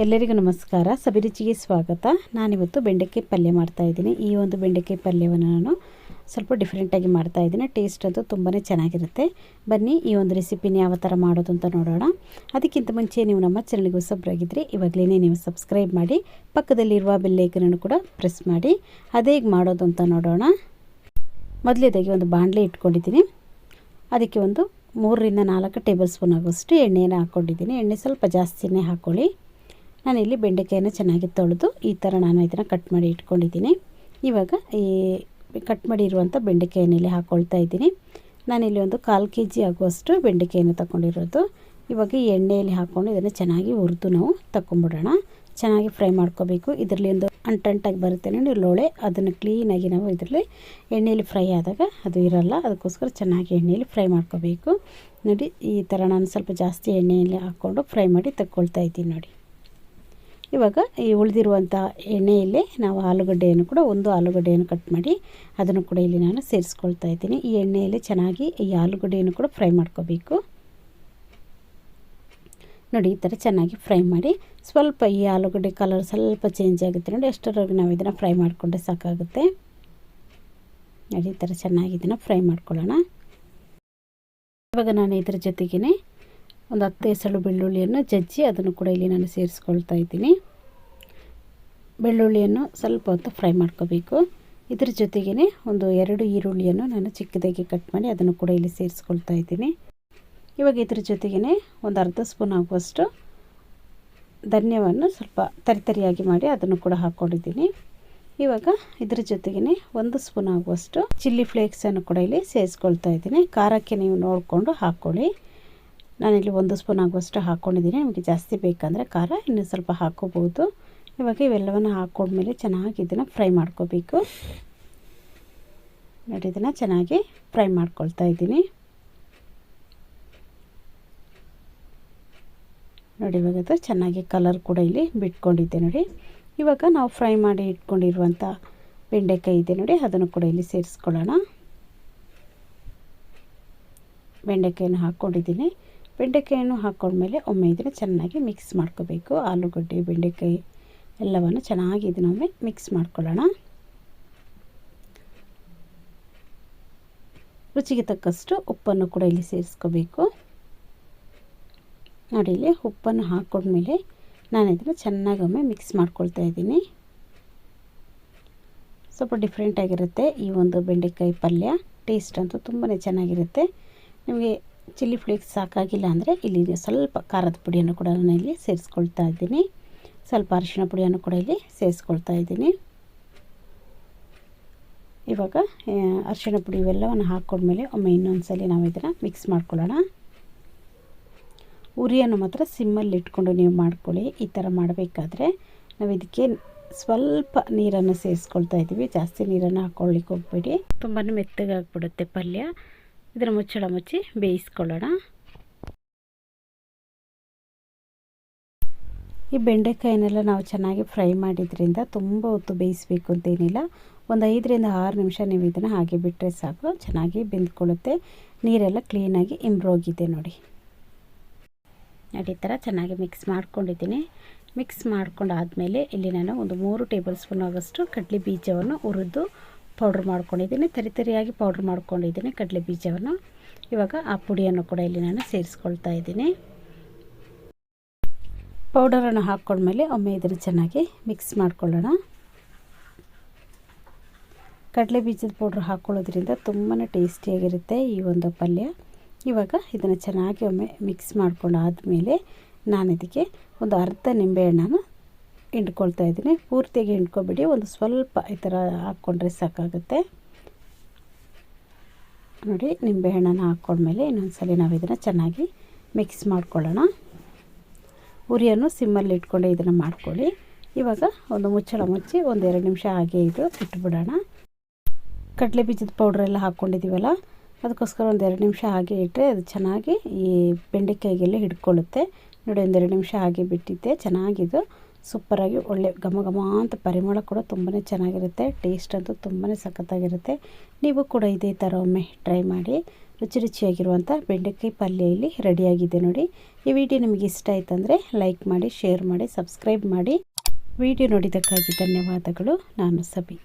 ಎಲ್ಲರಿಗೂ ನಮಸ್ಕಾರ. ಸಬಿರುಚಿಗೆ ಸ್ವಾಗತ. ನಾನಿವತ್ತು ಬೆಂಡೆಕಾಯಿ ಪಲ್ಯ ಮಾಡ್ತಾಯಿದ್ದೀನಿ ಈ ಒಂದು ಬೆಂಡೆಕಾಯಿ ಪಲ್ಯವನ್ನು ನಾನು ಸ್ವಲ್ಪ ಡಿಫ್ರೆಂಟಾಗಿ ಮಾಡ್ತಾಯಿದ್ದೀನಿ ಟೇಸ್ಟ್ ಅಂತೂ ತುಂಬಾ ಚೆನ್ನಾಗಿರುತ್ತೆ. ಬನ್ನಿ, ಈ ಒಂದು ರೆಸಿಪಿನ ಯಾವ ಥರ ಮಾಡೋದು ಅಂತ ನೋಡೋಣ. ಅದಕ್ಕಿಂತ ಮುಂಚೆ ನೀವು ನಮ್ಮ ಚಾನಲ್ಗೆ ಹೊಸಬ್ರಾಗಿದ್ದರೆ ಇವಾಗಲೇ ನೀವು ಸಬ್ಸ್ಕ್ರೈಬ್ ಮಾಡಿ, ಪಕ್ಕದಲ್ಲಿರುವ ಬೆಲ್ಲೈಕನನ್ನು ಕೂಡ ಪ್ರೆಸ್ ಮಾಡಿ. ಅದೇ ಹೇಗೆ ಮಾಡೋದು ಅಂತ ನೋಡೋಣ. ಮೊದಲೇದಾಗಿ ಒಂದು ಬಾಣಲೆ ಇಟ್ಕೊಂಡಿದ್ದೀನಿ. ಅದಕ್ಕೆ ಒಂದು ಮೂರರಿಂದ ನಾಲ್ಕು ಟೇಬಲ್ ಸ್ಪೂನ್ ಆಗುವಷ್ಟು ಎಣ್ಣೆಯನ್ನು ಹಾಕ್ಕೊಂಡಿದ್ದೀನಿ ಎಣ್ಣೆ ಸ್ವಲ್ಪ ಜಾಸ್ತಿನೇ ಹಾಕ್ಕೊಳ್ಳಿ ನಾನಿಲ್ಲಿ ಬೆಂಡೆಕಾಯನ್ನು ಚೆನ್ನಾಗಿ ತೊಳೆದು ಈ ಥರ ನಾನು ಇದನ್ನು ಕಟ್ ಮಾಡಿ ಇಟ್ಕೊಂಡಿದ್ದೀನಿ. ಇವಾಗ ಈ ಕಟ್ ಮಾಡಿರುವಂಥ ಬೆಂಡೆಕಾಯನ್ನಲ್ಲಿ ಹಾಕ್ಕೊಳ್ತಾ ಇದ್ದೀನಿ. ನಾನಿಲ್ಲಿ ಒಂದು ಕಾಲು ಕೆ ಜಿ ಆಗುವಷ್ಟು ಬೆಂಡೆಕಾಯನ್ನು ತಗೊಂಡಿರೋದು. ಇವಾಗ ಈ ಎಣ್ಣೆಯಲ್ಲಿ ಹಾಕ್ಕೊಂಡು ಇದನ್ನು ಚೆನ್ನಾಗಿ ಹುರಿದು ನಾವು ತಗೊಂಬಿಡೋಣ ಚೆನ್ನಾಗಿ ಫ್ರೈ ಮಾಡ್ಕೋಬೇಕು. ಇದರಲ್ಲಿ ಒಂದು ಅಂಟಂಟಾಗಿ ಬರುತ್ತೆ ನೋಡಿ ಲೋಳೆ. ಅದನ್ನು ಕ್ಲೀನಾಗಿ ನಾವು ಇದರಲ್ಲಿ ಎಣ್ಣೆಯಲ್ಲಿ ಫ್ರೈ ಆದಾಗ ಅದು ಇರಲ್ಲ. ಅದಕ್ಕೋಸ್ಕರ ಚೆನ್ನಾಗಿ ಎಣ್ಣೆಯಲ್ಲಿ ಫ್ರೈ ಮಾಡ್ಕೋಬೇಕು. ನೋಡಿ ಈ ಥರ ನಾನು ಸ್ವಲ್ಪ ಜಾಸ್ತಿ ಎಣ್ಣೆಯಲ್ಲಿ ಹಾಕ್ಕೊಂಡು ಫ್ರೈ ಮಾಡಿ ತಗೊಳ್ತಾ ಇದ್ದೀನಿ ನೋಡಿ. ಇವಾಗ ಈ ಉಳಿದಿರುವಂಥ ಎಣ್ಣೆಯಲ್ಲಿ ನಾವು ಆಲೂಗಡ್ಡೆಯನ್ನು ಕೂಡ ಒಂದು ಆಲೂಗಡ್ಡೆಯನ್ನು ಕಟ್ ಮಾಡಿ ಅದನ್ನು ಕೂಡ ಇಲ್ಲಿ ನಾನು ಸೇರಿಸ್ಕೊಳ್ತಾ ಇದ್ದೀನಿ. ಈ ಎಣ್ಣೆಯಲ್ಲಿ ಚೆನ್ನಾಗಿ ಈ ಆಲೂಗಡ್ಡೆಯನ್ನು ಕೂಡ ಫ್ರೈ ಮಾಡ್ಕೋಬೇಕು. ನೋಡಿ, ಈ ಥರ ಚೆನ್ನಾಗಿ ಫ್ರೈ ಮಾಡಿ ಸ್ವಲ್ಪ ಈ ಆಲೂಗಡ್ಡೆ ಕಲರ್ ಸ್ವಲ್ಪ ಚೇಂಜ್ ಆಗುತ್ತೆ ನೋಡಿ ಎಷ್ಟರವರೆಗೆ ನಾವು ಇದನ್ನು ಫ್ರೈ ಮಾಡಿಕೊಂಡ್ರೆ ಸಾಕಾಗುತ್ತೆ. ನೋಡಿ, ಈ ಥರ ಚೆನ್ನಾಗಿ ಇದನ್ನು ಫ್ರೈ ಮಾಡ್ಕೊಳ್ಳೋಣ. ಇವಾಗ ನಾನು ಇದರ ಜೊತೆಗೇ ಒಂದು ಹತ್ತು ಎಸಳು ಬೆಳ್ಳುಳ್ಳಿಯನ್ನು ಜಜ್ಜಿ ಅದನ್ನು ಕೂಡ ಇಲ್ಲಿ ನಾನು ಸೇರಿಸ್ಕೊಳ್ತಾ ಇದ್ದೀನಿ. ಬೆಳ್ಳುಳ್ಳಿಯನ್ನು ಸ್ವಲ್ಪ ಹೊತ್ತು ಫ್ರೈ ಮಾಡ್ಕೋಬೇಕು. ಇದ್ರ ಜೊತೆಗೇ ಒಂದು ಎರಡು ಈರುಳ್ಳಿಯನ್ನು ನಾನು ಚಿಕ್ಕದಾಗಿ ಕಟ್ ಮಾಡಿ ಅದನ್ನು ಕೂಡ ಇಲ್ಲಿ ಸೇರಿಸ್ಕೊಳ್ತಾ ಇದ್ದೀನಿ. ಇವಾಗ ಇದ್ರ ಜೊತೆಗೇ ಒಂದು ಅರ್ಧ ಸ್ಪೂನ್ ಆಗುವಷ್ಟು ಧನ್ಯವನ್ನು ಸ್ವಲ್ಪ ತರಿತರಿಯಾಗಿ ಮಾಡಿ ಅದನ್ನು ಕೂಡ ಹಾಕ್ಕೊಂಡಿದ್ದೀನಿ ಇವಾಗ ಇದ್ರ ಜೊತೆಗೇ ಒಂದು ಸ್ಪೂನ್ ಆಗುವಷ್ಟು ಚಿಲ್ಲಿ ಫ್ಲೇಕ್ಸನ್ನು ಕೂಡ ಇಲ್ಲಿ ಸೇರಿಸ್ಕೊಳ್ತಾ ಇದ್ದೀನಿ. ಖಾರಕ್ಕೆ ನೀವು ನೋಡಿಕೊಂಡು ಹಾಕ್ಕೊಳ್ಳಿ ನಾನಿಲ್ಲಿ ಒಂದು ಸ್ಪೂನ್ ಆಗುವಷ್ಟು ಹಾಕ್ಕೊಂಡಿದ್ದೀನಿ ನಿಮಗೆ ಜಾಸ್ತಿ ಬೇಕಂದರೆ ಖಾರ, ಇನ್ನೂ ಸ್ವಲ್ಪ ಹಾಕ್ಕೋಬೋದು ಇವಾಗ ಇವೆಲ್ಲವನ್ನು ಹಾಕ್ಕೊಂಡ್ಮೇಲೆ ಚೆನ್ನಾಗಿ ಇದನ್ನು ಫ್ರೈ ಮಾಡ್ಕೋಬೇಕು. ನೋಡಿ, ಇದನ್ನು ಚೆನ್ನಾಗಿ ಫ್ರೈ ಮಾಡ್ಕೊಳ್ತಾ ಇದ್ದೀನಿ. ನೋಡಿ, ಇವಾಗ ಅದು ಚೆನ್ನಾಗಿ ಕಲರ್ ಕೂಡ ಇಲ್ಲಿ ಬಿಟ್ಕೊಂಡಿದ್ದೆ ನೋಡಿ. ಇವಾಗ ನಾವು ಫ್ರೈ ಮಾಡಿ ಇಟ್ಕೊಂಡಿರುವಂಥ ಬೆಂಡೆಕಾಯಿ ಇದೆ ನೋಡಿ, ಅದನ್ನು ಕೂಡ ಇಲ್ಲಿ ಸೇರಿಸ್ಕೊಳ್ಳೋಣ. ಬೆಂಡೆಕಾಯನ್ನು ಹಾಕ್ಕೊಂಡಿದ್ದೀನಿ ಬೆಂಡೆಕಾಯನ್ನು ಹಾಕ್ಕೊಂಡ್ಮೇಲೆ ಒಮ್ಮೆ ಇದನ್ನು ಚೆನ್ನಾಗಿ ಮಿಕ್ಸ್ ಮಾಡ್ಕೋಬೇಕು. ಆಲೂಗಡ್ಡೆ, ಬೆಂಡೆಕಾಯಿ ಎಲ್ಲವನ್ನು ಚೆನ್ನಾಗಿ ಇದನ್ನೊಮ್ಮೆ ಮಿಕ್ಸ್ ಮಾಡ್ಕೊಳ್ಳೋಣ. ರುಚಿಗೆ ತಕ್ಕಷ್ಟು ಉಪ್ಪನ್ನು ಕೂಡ ಇಲ್ಲಿ ಸೇರಿಸ್ಕೋಬೇಕು. ನೋಡಿ, ಇಲ್ಲಿ ಉಪ್ಪನ್ನು ಹಾಕ್ಕೊಂಡ್ಮೇಲೆ ನಾನು ಇದನ್ನು ಚೆನ್ನಾಗಿ ಒಮ್ಮೆ ಮಿಕ್ಸ್ ಮಾಡ್ಕೊಳ್ತಾ ಇದ್ದೀನಿ. ಸ್ವಲ್ಪ ಡಿಫ್ರೆಂಟಾಗಿರುತ್ತೆ ಈ ಒಂದು ಬೆಂಡೆಕಾಯಿ ಪಲ್ಯ. ಟೇಸ್ಟ್ ಅಂತೂ ತುಂಬಾ ಚೆನ್ನಾಗಿರುತ್ತೆ. ನಿಮಗೆ ಚಿಲ್ಲಿ ಫ್ಲೇಕ್ಸ್ ಸಾಕಾಗಿಲ್ಲ ಅಂದರೆ ಇಲ್ಲಿ ಸ್ವಲ್ಪ ಖಾರದ ಪುಡಿಯನ್ನು ಕೂಡ ನಾನು ಇಲ್ಲಿ ಸೇರಿಸ್ಕೊಳ್ತಾ ಇದ್ದೀನಿ. ಸ್ವಲ್ಪ ಅರಿಶಿಣ ಪುಡಿಯನ್ನು ಕೂಡ ಇಲ್ಲಿ ಸೇರಿಸ್ಕೊಳ್ತಾ ಇದ್ದೀನಿ. ಇವಾಗ ಅರಿಶಿನ ಪುಡಿ ಇವೆಲ್ಲವನ್ನು ಹಾಕ್ಕೊಂಡ್ಮೇಲೆ ಒಮ್ಮೆ ಇನ್ನೊಂದು ಸಲ ನಾವು ಇದನ್ನು ಮಿಕ್ಸ್ ಮಾಡ್ಕೊಳ್ಳೋಣ. ಉರಿಯನ್ನು ಮಾತ್ರ ಸಿಮ್ಮಲ್ಲಿ ಇಟ್ಕೊಂಡು ನೀವು ಮಾಡ್ಕೊಳ್ಳಿ. ಈ ಥರ ಮಾಡಬೇಕಾದ್ರೆ ನಾವು ಇದಕ್ಕೆ ಸ್ವಲ್ಪ ನೀರನ್ನು ಸೇರಿಸ್ಕೊಳ್ತಾ ಇದ್ದೀವಿ. ಜಾಸ್ತಿ ನೀರನ್ನು ಹಾಕ್ಕೊಳ್ಳಿಕ್ಕೆ ಹೋಗ್ಬೇಡಿ. ತುಂಬಾ ಮೆತ್ತಗಾಗ್ಬಿಡುತ್ತೆ ಪಲ್ಯ. ಇದರ ಮುಚ್ಚಳ ಮುಚ್ಚಿ ಬೇಯಿಸ್ಕೊಳ್ಳೋಣ. ಈ ಬೆಂಡೆಕಾಯಿನೆಲ್ಲ ನಾವು ಚೆನ್ನಾಗಿ ಫ್ರೈ ಮಾಡಿದ್ರಿಂದ ತುಂಬ ಹೊತ್ತು ಬೇಯಿಸಬೇಕು ಅಂತೇನಿಲ್ಲ ಒಂದು ಐದರಿಂದ ಆರು ನಿಮಿಷ ನೀವು ಇದನ್ನು ಹಾಗೆ ಬಿಟ್ಟರೆ ಸಾಕು, ಚೆನ್ನಾಗಿ ಬೆಂದ್ಕೊಳ್ಳುತ್ತೆ. ನೀರೆಲ್ಲ ಕ್ಲೀನಾಗಿ ಇಂಬ್ರೋಗಿದೆ ನೋಡಿ. ಈ ಥರ ಚೆನ್ನಾಗಿ ಮಿಕ್ಸ್ ಮಾಡ್ಕೊಂಡಿದ್ದೀನಿ. ಮಿಕ್ಸ್ ಮಾಡ್ಕೊಂಡಾದಮೇಲೆ ಇಲ್ಲಿ ನಾನು ಒಂದು ಮೂರು ಟೇಬಲ್ ಸ್ಪೂನ್ ಆಗೋಷ್ಟು ಕಡಲೆ ಬೀಜವನ್ನು ಹುರಿದು ಪೌಡ್ರ್ ಮಾಡ್ಕೊಂಡಿದ್ದೀನಿ. ತರಿತರಿಯಾಗಿ ಪೌಡ್ರ್ ಮಾಡ್ಕೊಂಡಿದ್ದೀನಿ ಕಡಲೆ ಬೀಜವನ್ನು. ಇವಾಗ ಆ ಪುಡಿಯನ್ನು ಕೂಡ ಇಲ್ಲಿ ನಾನು ಸೇರಿಸ್ಕೊಳ್ತಾ ಇದ್ದೀನಿ. ಪೌಡರನ್ನು ಹಾಕ್ಕೊಂಡ್ಮೇಲೆ ಒಮ್ಮೆ ಇದನ್ನು ಚೆನ್ನಾಗಿ ಮಿಕ್ಸ್ ಮಾಡ್ಕೊಳ್ಳೋಣ. ಕಡಲೆ ಬೀಜದ ಪೌಡ್ರ್ ಹಾಕ್ಕೊಳ್ಳೋದ್ರಿಂದ ತುಂಬಾ ಟೇಸ್ಟಿಯಾಗಿರುತ್ತೆ ಈ ಒಂದು ಪಲ್ಯ. ಇವಾಗ ಇದನ್ನು ಚೆನ್ನಾಗಿ ಒಮ್ಮೆ ಮಿಕ್ಸ್ ಮಾಡ್ಕೊಂಡಾದಮೇಲೆ ನಾನು ಇದಕ್ಕೆ ಒಂದು ಅರ್ಧ ನಿಂಬೆಹಣ್ಣನ್ನು ಹಿಂಡ್ಕೊಳ್ತಾ ಇದ್ದೀನಿ. ಪೂರ್ತಿಯಾಗಿ ಹಿಂಡ್ಕೊಬೇಡಿ. ಒಂದು ಸ್ವಲ್ಪ ಈ ಥರ ಹಾಕ್ಕೊಂಡ್ರೆ ಸಾಕಾಗುತ್ತೆ. ನೋಡಿ ನಿಂಬೆಹಣ್ಣನ್ನು ಹಾಕ್ಕೊಂಡ್ಮೇಲೆ ಇನ್ನೊಂದು ಸಲ ನಾವು ಇದನ್ನು ಚೆನ್ನಾಗಿ ಮಿಕ್ಸ್ ಮಾಡ್ಕೊಳ್ಳೋಣ. ಉರಿಯನ್ನು ಸಿಮ್ಮಲ್ಲಿ ಇಟ್ಕೊಂಡೆ ಇದನ್ನು ಮಾಡ್ಕೊಳ್ಳಿ. ಇವಾಗ ಒಂದು ಮುಚ್ಚಳ ಮುಚ್ಚಿ ಒಂದು ಎರಡು ನಿಮಿಷ ಹಾಗೆ ಇದು ಇಟ್ಬಿಡೋಣ ಕಡಲೆ ಬೀಜದ ಪೌಡ್ರೆಲ್ಲ ಹಾಕ್ಕೊಂಡಿದ್ದೀವಲ್ಲ ಅದಕ್ಕೋಸ್ಕರ ಒಂದು ಎರಡು ನಿಮಿಷ ಹಾಗೆ ಇಟ್ಟರೆ ಅದು ಚೆನ್ನಾಗಿ ಈ ಬೆಂಡೆಕಾಯಿಗೆಲ್ಲ ಹಿಡ್ಕೊಳ್ಳುತ್ತೆ. ನೋಡಿ ಒಂದೆರಡು ನಿಮಿಷ ಹಾಗೆ ಬಿಟ್ಟಿದ್ದೆ. ಚೆನ್ನಾಗಿದು. ಸೂಪರಾಗಿ ಒಳ್ಳೆ ಘಮ ಘಮ ಅಂತ ಪರಿಮಳ ಕೂಡ ತುಂಬಾ ಚೆನ್ನಾಗಿರುತ್ತೆ. ಟೇಸ್ಟ್ ಅಂತೂ ತುಂಬಾ ಸಖತ್ತಾಗಿರುತ್ತೆ. ನೀವು ಕೂಡ ಇದೇ ಥರ ಒಮ್ಮೆ ಟ್ರೈ ಮಾಡಿ. ರುಚಿ ರುಚಿಯಾಗಿರುವಂಥ ಬೆಂಡೆಕಾಯಿ ಪಲ್ಯ ಇಲ್ಲಿ ರೆಡಿಯಾಗಿದೆ ನೋಡಿ. ಈ ವಿಡಿಯೋ ನಿಮಗೆ ಇಷ್ಟ ಆಯ್ತಂದರೆ ಲೈಕ್ ಮಾಡಿ ಶೇರ್ ಮಾಡಿ ಸಬ್ಸ್ಕ್ರೈಬ್ ಮಾಡಿ. ವಿಡಿಯೋ ನೋಡಿದ್ದಕ್ಕಾಗಿ ಧನ್ಯವಾದಗಳು. ನಾನು ಸಬಿ.